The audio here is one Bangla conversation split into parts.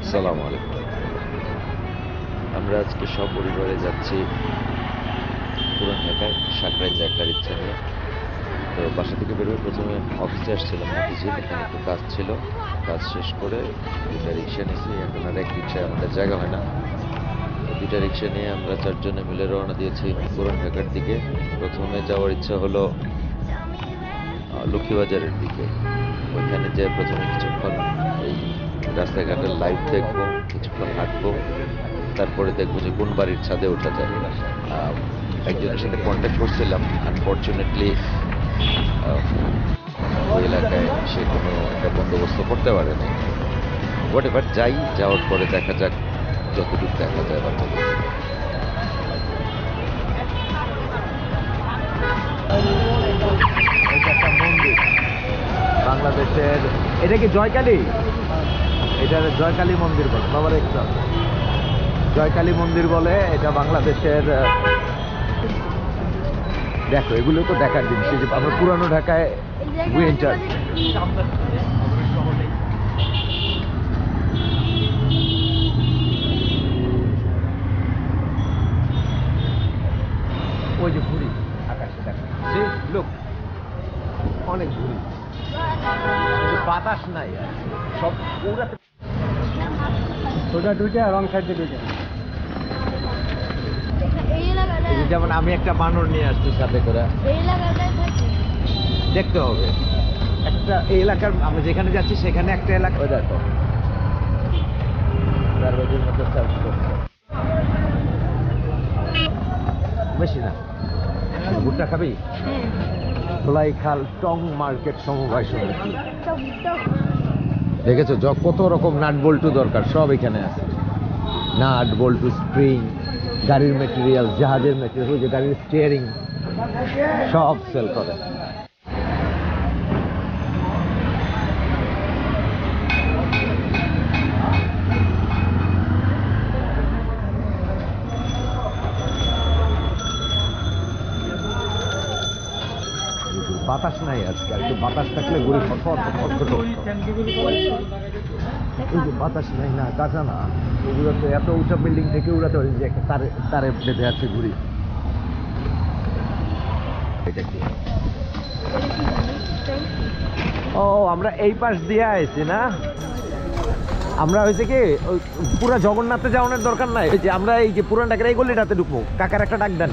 আসসালামু আলাইকুম। আমরা আজকে সপরিবারে যাচ্ছি পুরান ঢাকায় সাকরাইল দেখার ইচ্ছা নিয়ে। তো বাসা থেকে বেরোয় প্রথমে অফিসে আসছিলাম অফিসে এখানে একটু কাজ ছিল। কাজ শেষ করে দুটা রিক্সা নিয়েছি। এখন আর এক রিক্সায় আমাদের জায়গা হয় না। দুটা রিক্সা নিয়ে আমরা চারজনে মিলে রওনা দিয়েছি পুরান ঢাকার দিকে। প্রথমে যাওয়ার ইচ্ছা হলো লক্ষ্মীবাজারের দিকে। ওইখানে যে প্রথমে কিছুক্ষণ এই রাস্তাঘাটের লাইভ দেখব, কিছুক্ষণ হাঁটবো, তারপরে দেখব যে কোন বাড়ির ছাদে ওঠা যায়। একজনের সাথে কন্ট্যাক্ট করছিলাম আনফর্চুনেটলি এলাকায় সে কোনো একটা বন্দোবস্ত করতে পারেনি হোয়াট এভার যাই, যাওয়ার পরে দেখা যাক, যতটুকু দেখা যায় এটা বাংলাদেশের, এটা কি জয়কালী? এটা জয়কালী মন্দির বলে বাবার একটা জয়কালী মন্দির বলে এটা বাংলাদেশের দেখো এগুলো তো দেখার জিনিস এই যে আমরা পুরানো ঢাকায় উইন্টার রং সাইডে যেমন আমি একটা বানর নিয়ে আসছি সাথে করে। দেখতে হবে। একটা এই এলাকার আমরা যেখানে যাচ্ছি সেখানে একটা এলাকা ওই দেখো। বেশি না। ভুট্টা খাবি? ধোলাই খাল টং মার্কেট সমবায় সমিতি। দেখেছ? য, কত রকম নাট বল্টু দরকার, সব এখানে আছে। নাট, বল্টু, স্প্রিং, গাড়ির মেটেরিয়াল জাহাজের মেটেরিয়াল যে গাড়ির স্টিয়ারিং সব সেল করে। বাতাস নাই আজকে, আর বাতাস থাকলে ঘুরে যে বাতাস নাই না কাঁচা না। ওগুলো তো এত উঁচা বিল্ডিং থেকে উড়াতে পারি, যে তারে তারে বেঁধে আছে ঘুরি ও, আমরা এই পাশ দিয়ে আইছি না? আমরা হয়েছে কি পুরা জগন্নাথে যাওয়ানোর দরকার নাই। যে আমরা এই যে পুরান ঢাকার এই গলিটাতে ঢুকবো, কাকার একটা ডাক দেন।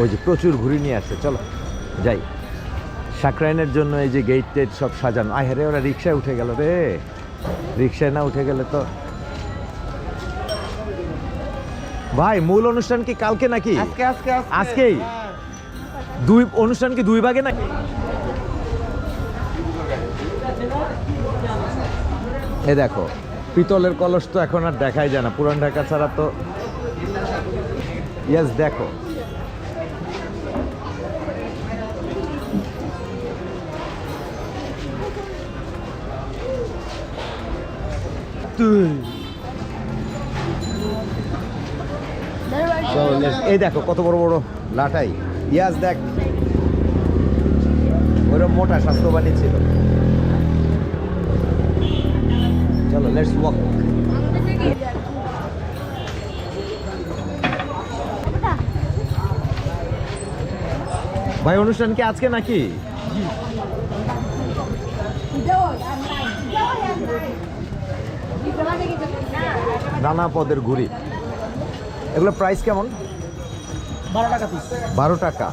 ওই যে প্রচুর ঘুরি নিয়ে আসছে চলো যাই। সাকরাইনের জন্য এই যে গেট টেট সব সাজানো। আয় রে ওরা রিক্সায় উঠে গেল রে। রিক্সায় না উঠে গেলে তো। ভাই মূল অনুষ্ঠান কি কালকে নাকি? আজকে আজকে আজকে। আজকেই? দুই অনুষ্ঠান কি দুই ভাগে নাকি? এ দেখো পিতলের কলস তো এখন আর দেখাই যায় না। পুরান ঢাকা ছাড়া তো ইয়াস দেখো। তুই। এই দেখো, কত বড় বড় লাটাই। ইয়াস, দেখ। ওরম মোটা স্বাস্থ্যবানই ছিল। চলো লেটস ওয়াক ভাই, অনুষ্ঠান কি আজকে নাকি? নানা পদের ঘুড়ি। এগুলো প্রাইস কেমন? বারো টাকা পিস বারো টাকা।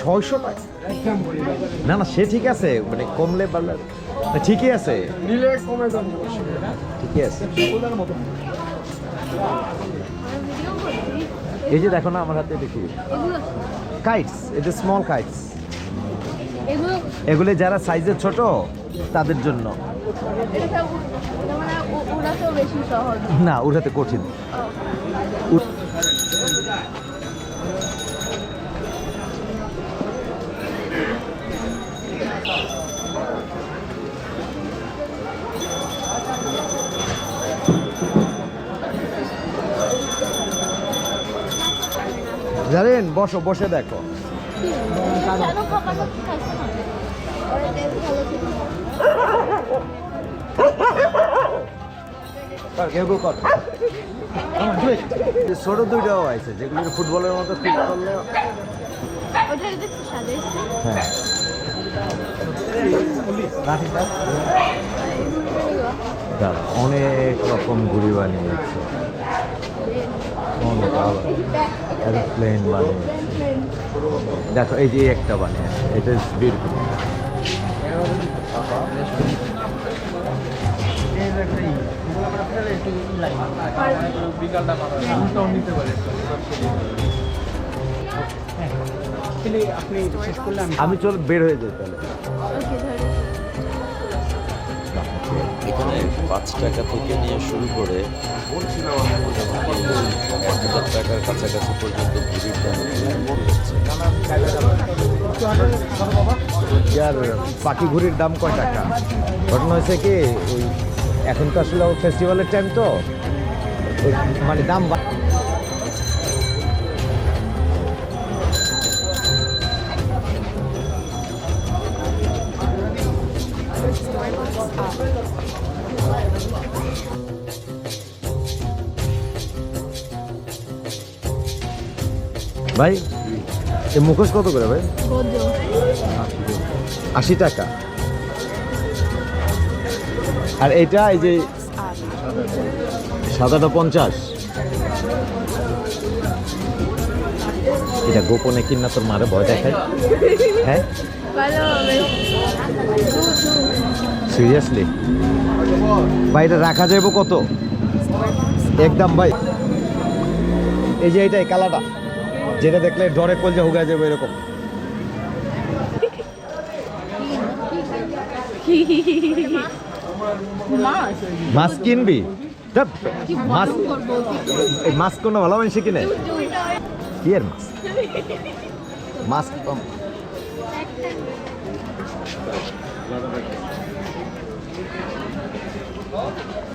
ছয়শো টাকা। না না সে ঠিক আছে মানে কমলে পারলে ঠিকই আছে। নিলে কমে করছি এই যে দেখো না আমার হাতে দেখি। কাইটস এটা স্মল কাইটস এগুলো যারা সাইজে ছোট তাদের জন্য। না উড়াতে কঠিন। জানেন, বসো, বসে দেখো। ছোট দুইটাও আছে, যেগুলো ফুটবলের মতো ফিট করলে হ্যাঁ। অনেক রকম ঘুড়ি বানিয়েছে। অনেক প্লেন বানিয়েছে। দেখো এই যে একটা বানিয়েছে এটা বিউটিফুল আপনি আমি আমি চল বের হয়ে যাই তাহলে। এখানে পাঁচ টাকা থেকে নিয়ে শুরু করে এক হাজার টাকার কাছাকাছি পর্যন্ত ঘুরির দাম পাখি ঘুড়ির দাম কয় টাকা? ঘটনা হয়েছে কি, ওই এখন তো আসলে ফেস্টিভ্যালের টাইম তো মানে দাম ভাই এ মুখোশ কত করে ভাই? আশি টাকা। আর এটা এই যে সাদাটা পঞ্চাশ। এটা গোপনে কিনা তোর মারে ভয় দেখায়। হ্যাঁ? সিরিয়াসলি ভাই, এটা রাখা যাবে কত? একদম ভাই। এই যে এইটাই কালাটা। যেটা দেখলে ডরে কলজা হুগা যাবে এরকম। মাছ কিনবি? মাছ এই মাছ কোনো ভালো মানুষ কিনে? কি এর মাছ? মাছ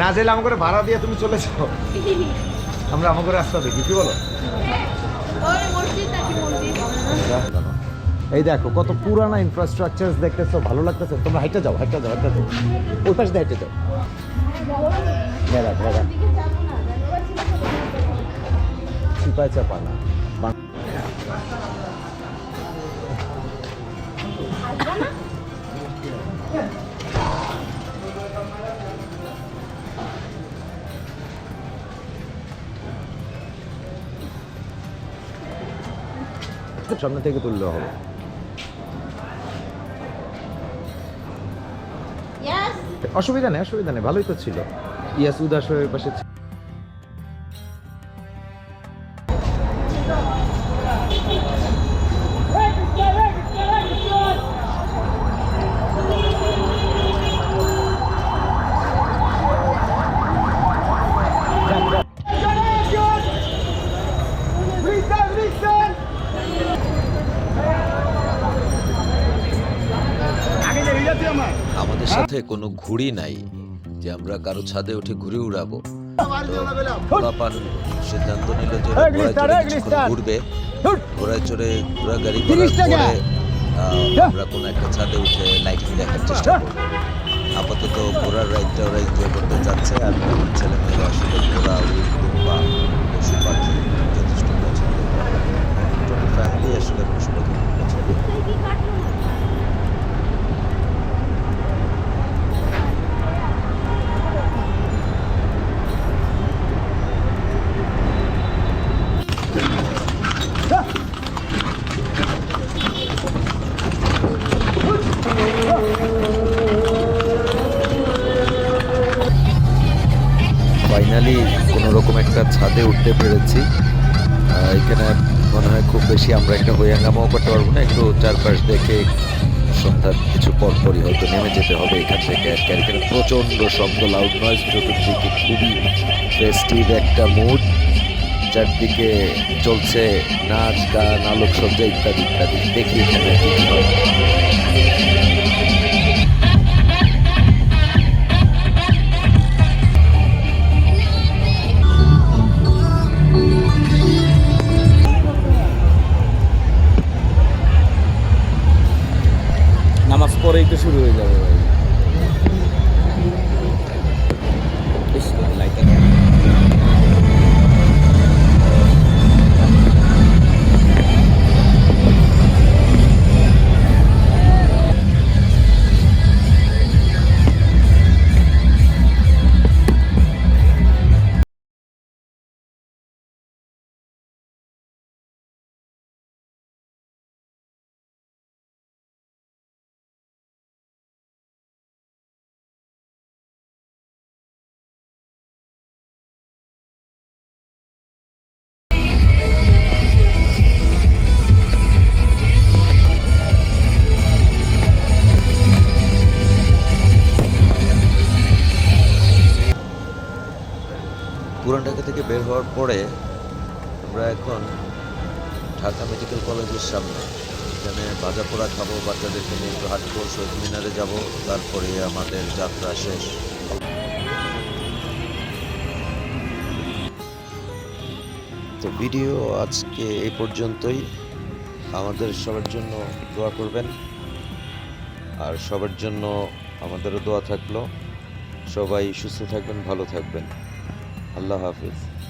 না যেলে আমাকে ভাড়া দিয়ে তুমি চলে যাও। আমরা আমাকে রাস্তা দেখি, কি বলো? এই দেখো, কত পুরানা ইনফ্রাস্ট্রাকচার দেখতেছো, ভালো লাগতেছে। তোমরা হাইটে যাও হাইটে যাও হাইটে যাও। ওই পাশে হাইটে যাও। না সামনে থেকে তুললে হবে। অসুবিধা নেই অসুবিধা নেই ভালোই তো ছিল। ইয়াস উদাস হয়ে পাশে কোনো ঘুড়ি নাই যে আমরা কারও ছাদে উঠে ঘুরে উড়াবো। তো সিদ্ধান্ত নিল যে ঘোড়ায় চড়ে ঘুরবে। ঘোড়ায় চড়ে ঘোড়া গাড়ি করার পরে আমরা কোনো একটা ছাদে উঠে লাইটিং দেখার চেষ্টা করব। আপাতত ঘোড়ার রাইডটা ওরা এনজয় করতে যাচ্ছে আর ছেলে মেয়েরা আসলে ঘোড়া বা পশু পাখি যথেষ্ট পছন্দ করে। ফ্যামিলি আসলে পশু পাখি পছন্দ চারপাশ দেখে সন্ধ্যার কিছু পর পরই হয়তো নেমে যেতে হবে। এখান থেকে এক কি। আর প্রচণ্ড শব্দ লাউড নয় চতুর্দিকে খুবই ফেস্টিভ একটা মুড চারদিকে চলছে নাচ, গান, আলোকসজ্জা ইত্যাদি ইত্যাদি। দেখি এখানে কি হয় পরেই তো শুরু হয়ে যাবে। পরে আমরা এখন ঢাকা মেডিকেল কলেজের সামনে। এখানে ভাজা পোড়া খাব বাচ্চাদেরকে নিয়ে একটু হাঁটবো শহীদ মিনারে যাব, তারপরে আমাদের যাত্রা শেষ। তো ভিডিও আজকে এই পর্যন্তই। আমাদের সবার জন্য দোয়া করবেন। আর সবার জন্য আমাদেরও দোয়া থাকল। সবাই সুস্থ থাকবেন, ভালো থাকবেন। আল্লাহ হাফিজ।